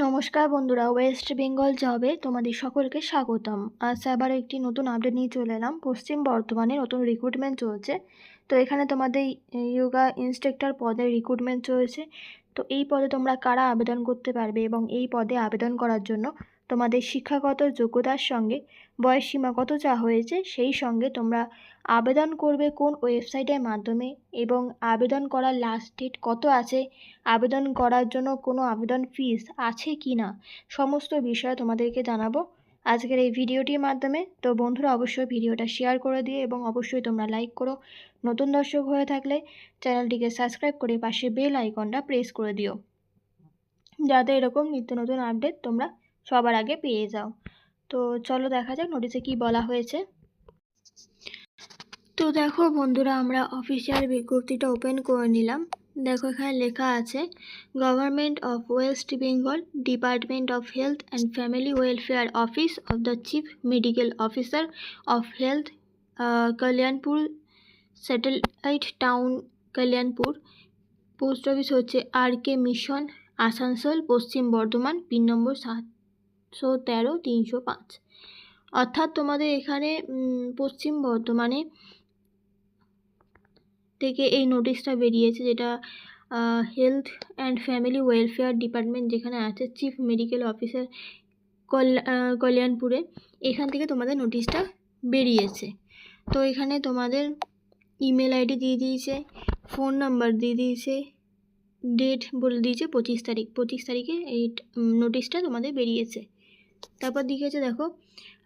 নমস্কার বন্ধুরা ওয়েস্ট বেঙ্গল জবে তোমাদের সকলকে স্বাগতম। আজ আবার একটি নতুন আপডেট নিয়ে চলে এলাম। পশ্চিম বর্ধমানে নতুন রিক্রুটমেন্ট চলছে। তো এখানে তোমাদের ইয়োগা ইনস্ট্রাক্টর পদে রিক্রুটমেন্ট চলছে। তো এই পদে তোমরা কারা আবেদন করতে পারবে এবং এই পদে আবেদন করার জন্য তোমাদের শিক্ষাগত যোগ্যতার সঙ্গে বয়স সীমা কত চা হয়েছে সেই সঙ্গে তোমরা আবেদন করবে কোন ওয়েবসাইটের মাধ্যমে এবং আবেদন করার লাস্ট ডেট কত আছে? আবেদন করার জন্য কোনো আবেদন ফিস আছে কি না? সমস্ত বিষয় তোমাদেরকে জানাব আজকের এই ভিডিওটির মাধ্যমে। তো বন্ধুরা, অবশ্যই ভিডিওটা শেয়ার করে দিয়ে এবং অবশ্যই তোমরা লাইক করো। নতুন দর্শক হয়ে থাকলে চ্যানেলটিকে সাবস্ক্রাইব করে পাশে বেল আইকনটা প্রেস করে দিও। যাতে এরকম নিত্য নতুন আপডেট তোমরা সবার আগে পেয়ে যাও। তো চলো দেখা যাক নোটিশে কি বলা হয়েছে। তো দেখো বন্ধুরা, আমরা অফিসিয়াল বিজ্ঞপ্তিটা ওপেন করে নিলাম। দেখো এখানে লেখা আছে government of West Bengal department of health and family welfare office of the chief medical officer of health Kalyanpur satellite town Kalyanpur post office হচ্ছে আর কে মিশন আসানসোল পশ্চিম বর্ধমান পিন নম্বর সাতশো তেরো তিনশো পাঁচ। অর্থাৎ তোমাদের এখানে পশ্চিম বর্ধমানে থেকে এই নোটিশটা বেরিয়েছে যেটা health and family welfare department যেখানে আছে চিফ মেডিকেল অফিসার কল্যাণপুরে, এখান থেকে তোমাদের নোটিশটা বেরিয়েছে। তো এখানে তোমাদের ইমেল আইডি দিয়ে দিয়েছে ফোন নাম্বার দিয়ে দিয়েছে ডেট বলে দিয়েছে পঁচিশ তারিখ। পঁচিশ তারিখে এই নোটিশটা তোমাদের বেরিয়েছে। তারপর দিকেছে দেখো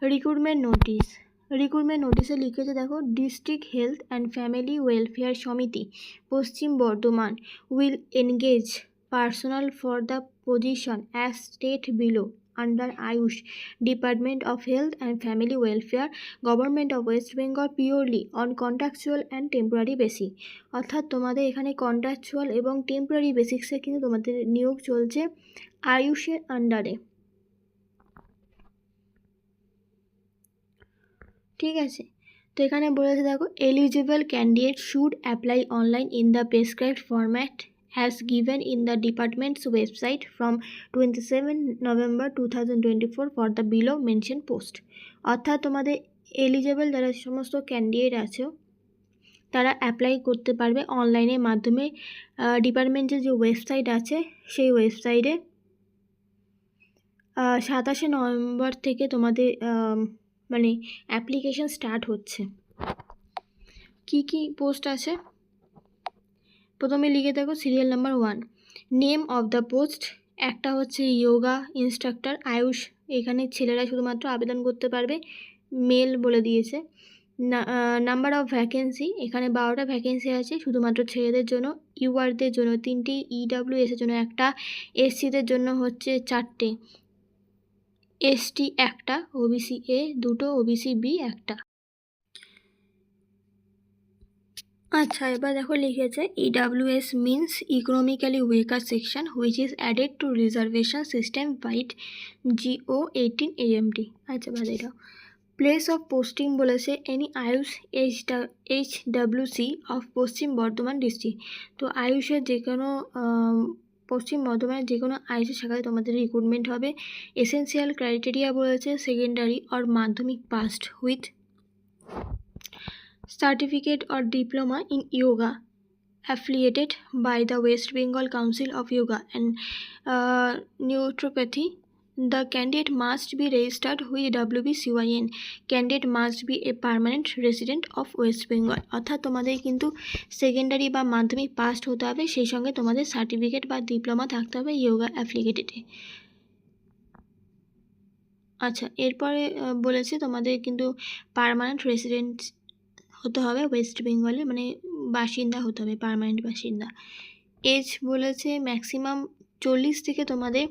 রিক্রুটমেন্ট নোটিশ রিক্রুটমেন্ট নোটিশে লিখেছে দেখো district health and family welfare সমিতি, পশ্চিম Bardhaman will engage personal for the position as state below under AYUSH department of health and family welfare government of West Bengal purely on contractual and temporary basic অর্থাৎ তোমাদের এখানে contractual এবং temporary বেসিক্সে কিন্তু তোমাদের নিয়োগ চলছে আয়ুষের আন্ডারে ঠিক আছে? তো এখানে বলেছে দেখো eligible candidate should apply online in the prescribed format as given in the department's website from twenty seven November two thousand twenty four for the below mention post অর্থাৎ তোমাদের এলিজেবল যারা সমস্ত ক্যান্ডিডেট আছে, তারা অ্যাপ্লাই করতে পারবে অনলাইনের মাধ্যমে। ডিপার্টমেন্টের যে ওয়েবসাইট আছে, সেই ওয়েবসাইটে সাতাশে নভেম্বর থেকে তোমাদের মানে অ্যাপ্লিকেশন স্টার্ট হচ্ছে। কি কি পোস্ট আছে? প্রথমে লিখে দেখো serial number one name of the post একটা হচ্ছে যোগা ইনস্ট্রাক্টর আয়ুষ, এখানে ছেলেরা শুধুমাত্র আবেদন করতে পারবে মেল বলে দিয়েছে। নাম্বার অফ ভ্যাকেন্সি এখানে বারোটা ভ্যাকেন্সি আছে, শুধুমাত্র ছেলেদের জন্য, ইউআরদের জন্য, তিনটি ইডাব্লিউ এসের জন্য, একটা এসসিদের জন্য হচ্ছে চারটে। এসটি একটা, ওবিসি এ দুটো, ওবিসি বি একটা। আচ্ছা এবার দেখো লিখেছে EWS means economically weaker section which is added to reservation system vide GO eighteen AMT আচ্ছা বাদ এটা প্লেস অফ পোস্টিং বলেছে any AYUSH H H W C of Paschim Bardhaman district তো আয়ুষের যে কোনো পশ্চিম বর্ধমানের যে কোনো আইসি শাখায় তোমাদের রিক্রুটমেন্ট হবে। এসেন্সিয়াল ক্রাইটেরিয়া বলেছে secondary or Madhyamik passed with certificate or diploma in yoga affiliated by the West Bengal council of yoga and naturopathy The candidate must be registered with WBCYN. Candidate must be a permanent resident of West Bengal. অর্থাৎ তোমাদের কিন্তু secondary বা মাধ্যমিক past হতে হবে সেই সঙ্গে তোমাদের সার্টিফিকেট বা ডিপ্লোমা থাকতে হবে ইয়োগা অ্যাপ্লিকেটেডে আচ্ছা এরপরে বলেছে তোমাদের কিন্তু পারমানেন্ট রেসিডেন্ট হতে হবে ওয়েস্ট বেঙ্গলে মানে বাসিন্দা হতে হবে পারমানেন্ট বাসিন্দা এজ বলেছে ম্যাক্সিমাম চল্লিশ থেকে তোমাদের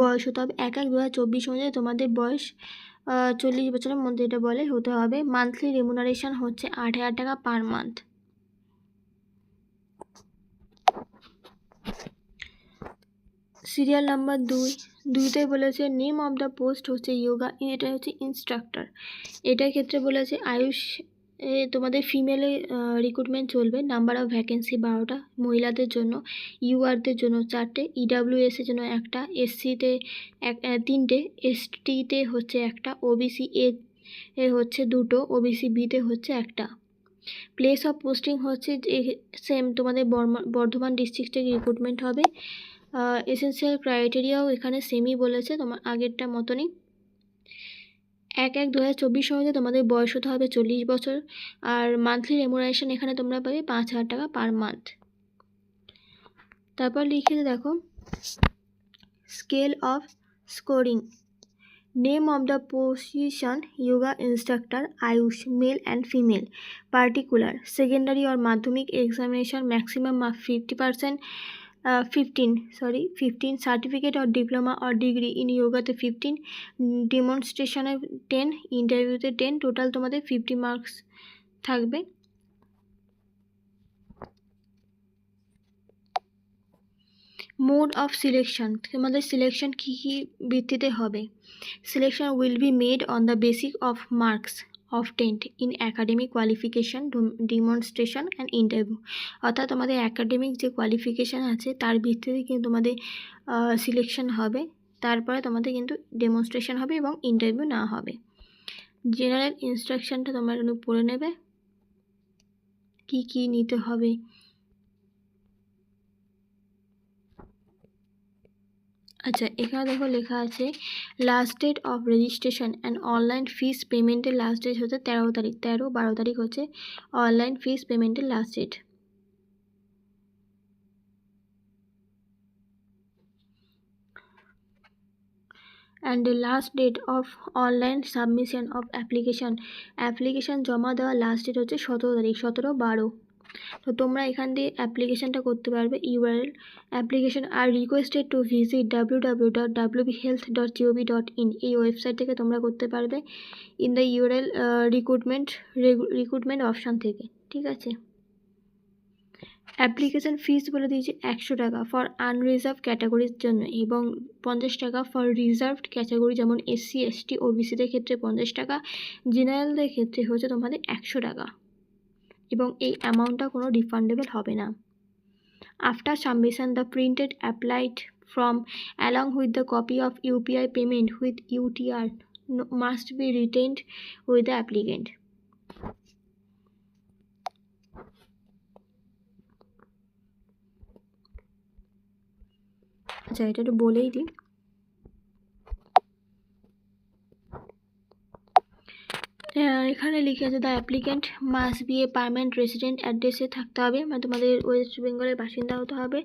বয়স হতে হবে। এক এক দু হাজার চব্বিশ অনুযায়ী তোমাদের বয়স চল্লিশ বছরের মধ্যে এটা বলে হতে হবে। মান্থলি রেমুনারেশন হচ্ছে আট হাজার টাকা পার মান্থ সিরিয়াল নাম্বার দুই। দুইটাই বলেছে নেম অফ দ্য পোস্ট হচ্ছে ইয়োগা এটা হচ্ছে ইনস্ট্রাক্টর এটার ক্ষেত্রে বলেছে আয়ুষ তোমাদের ফিমেলে রিক্রুটমেন্ট চলবে। নাম্বার অফ ভ্যাকেন্সি বারোটা, মহিলাদের জন্য ইউআরদের জন্য চারটে ইডাব্লিউএস এর জন্য একটা এসসিতে এক তিনটে এসটিতে হচ্ছে একটা ওবিসি এ এ হচ্ছে দুটো ওবিসি বিতে হচ্ছে একটা। প্লেস অফ পোস্টিং হচ্ছে যে সেম তোমাদের বর্ধমান ডিস্ট্রিক্ট থেকে রিক্রুটমেন্ট হবে। এসেন্সিয়াল ক্রাইটেরিয়াও এখানে সেমই বলেছে, তোমার আগেরটা মতনই। এক এক দু হাজার চব্বিশ তোমাদের বয়স হতে হবে চল্লিশ বছর। আর মান্থলি রেমুনারেশন এখানে তোমরা পাবে পাঁচ হাজার টাকা পার মান্থ তারপর লিখে দেখো। Scale of scoring name of the position yoga instructor AYUSH male and female particular secondary or Madhyamik examination maximum fifty percent fifteen sorry fifteen certificate or diploma or degree in যোগাতে fifteen ডেমনস্ট্রেশনে ten ইন্টারভিউতে ten total তোমাদের fifty marks থাকবে। Mode of selection তোমাদের selection কী কী ভিত্তিতে হবে? Selection will be made on the basic of marks of ten in academic qualification demonstration and interview অর্থাৎ তোমাদের অ্যাকাডেমিক যে কোয়ালিফিকেশান আছে, তার ভিত্তিতে কিন্তু তোমাদের সিলেকশন হবে। তারপরে তোমাদের কিন্তু ডেমনস্ট্রেশন হবে এবং ইন্টারভিউ না হবে। জেনারেল ইনস্ট্রাকশানটা তোমরা কিন্তু পড়ে নেবে। কী কী নিতে হবে? আচ্ছা এখানে দেখো লেখা আছে last date of registration and online fees পেমেন্টের লাস্ট ডেট হচ্ছে তেরো তারিখ। তেরো, বারো তারিখ হচ্ছে অনলাইন ফিস পেমেন্টের last date and last date of online submission of application application জমা দেওয়ার লাস্ট ডেট হচ্ছে সতেরো তারিখ, সতেরো, বারো। তো তোমরা এখান দিয়ে অ্যাপ্লিকেশানটা করতে পারবে URL application are requested to visit W W dot W B health dot G O V dot website থেকে তোমরা করতে পারবে in the URL recruitment recruitment option থেকে, ঠিক আছে? অ্যাপ্লিকেশান ফিস বলে দিয়েছে একশো টাকা ফর আনরিজার্ভ ক্যাটাগরির জন্য এবং পঞ্চাশ টাকা ফর রিজার্ভড ক্যাটাগরি যেমন এসসি এসটি ওবিসিদের ক্ষেত্রে পঞ্চাশ টাকা জেনারেলদের ক্ষেত্রে হচ্ছে তোমাদের একশো টাকা। এবং এই অ্যামাউন্টটা কোনো রিফান্ডেবল হবে না। After submission the printed applied from along with the copy of UPI payment with UTR must be retained with the applicant আচ্ছা এটা একটু বলেই দিই। এখানে লিখে আছে the applicant must be a permanent resident অ্যাড্রেসে থাকতে হবে। মানে তোমাদের ওয়েস্ট বেঙ্গলের বাসিন্দা হতে হবে।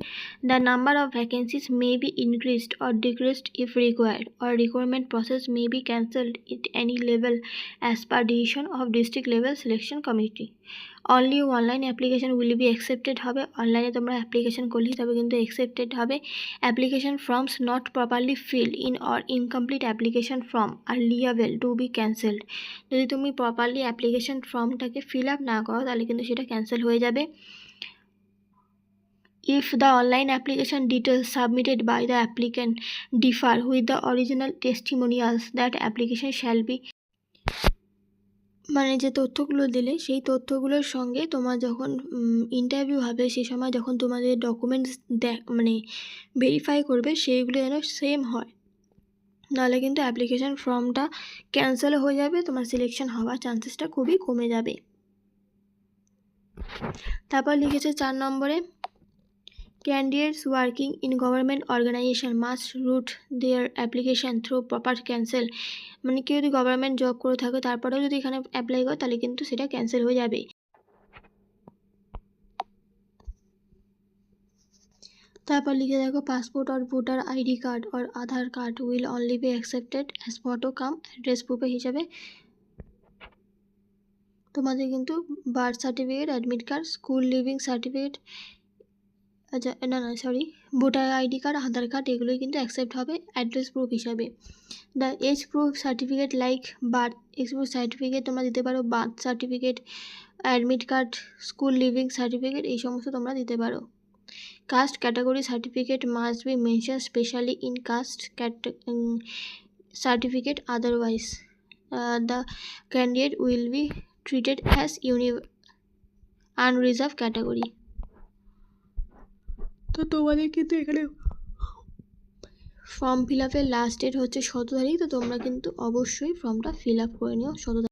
The number of vacancies may be increased or decreased if required or requirement process may be cancelled it any level as per decision of district level selection committee only online application will be accepted হবে। অনলাইনে তোমরা application করলেই তবে কিন্তু accepted হবে। Application forms not properly fill in or incomplete application form are liable to be cancelled যদি তুমি properly application ফর্মটাকে ফিল আপ না করো, তাহলে কিন্তু সেটা ক্যান্সেল হয়ে যাবে। If the online application details submitted by the applicant differ with the original testimonials, that application shall be মানে যে তথ্যগুলো দিলে, সেই তথ্যগুলোর সঙ্গে তোমার যখন ইন্টারভিউ হবে সেই সময় যখন তোমাদের ডকুমেন্টস দেখ মানে ভেরিফাই করবে, সেইগুলো যেন সেম হয়। নাহলে কিন্তু অ্যাপ্লিকেশান ফর্মটা ক্যান্সেল হয়ে যাবে, তোমার সিলেকশন হওয়ার চান্সেসটা খুবই কমে যাবে। তারপর লিখেছে চার নম্বরে candidates working in government organization must route their application through proper cancel মানে কেউ যদি গভর্নমেন্ট জব করে থাকে, তারপরেও যদি এখানে অ্যাপ্লাই করে, তাহলে কিন্তু সেটা ক্যান্সেল হয়ে যাবে। তারপর লিখে দেখো পাসপোর্ট আর voter ID card R Aadhaar card will only be accepted as photo cum address প্রুফে হিসাবে। তোমাদের কিন্তু birth certificate admit card school living certificate আচ্ছা না না sorry voter ID card, Aadhaar card, এগুলোই কিন্তু অ্যাকসেপ্ট হবে অ্যাড্রেস প্রুফ হিসাবে। The age proof certificate like birth age proof certificate তোমরা দিতে পারো birth certificate admit card school living certificate এই সমস্ত তোমরা দিতে পারো। Caste category certificate must be mention specially in caste certificate otherwise the candidate will be treated as un unreserve category তো তোমাদের কিন্তু এখানে ফর্ম ফিল আপের লাস্ট ডেট হচ্ছে সতেরো তারিখ, তো তোমরা কিন্তু অবশ্যই ফর্মটা ফিল আপ করে নিও সতেরো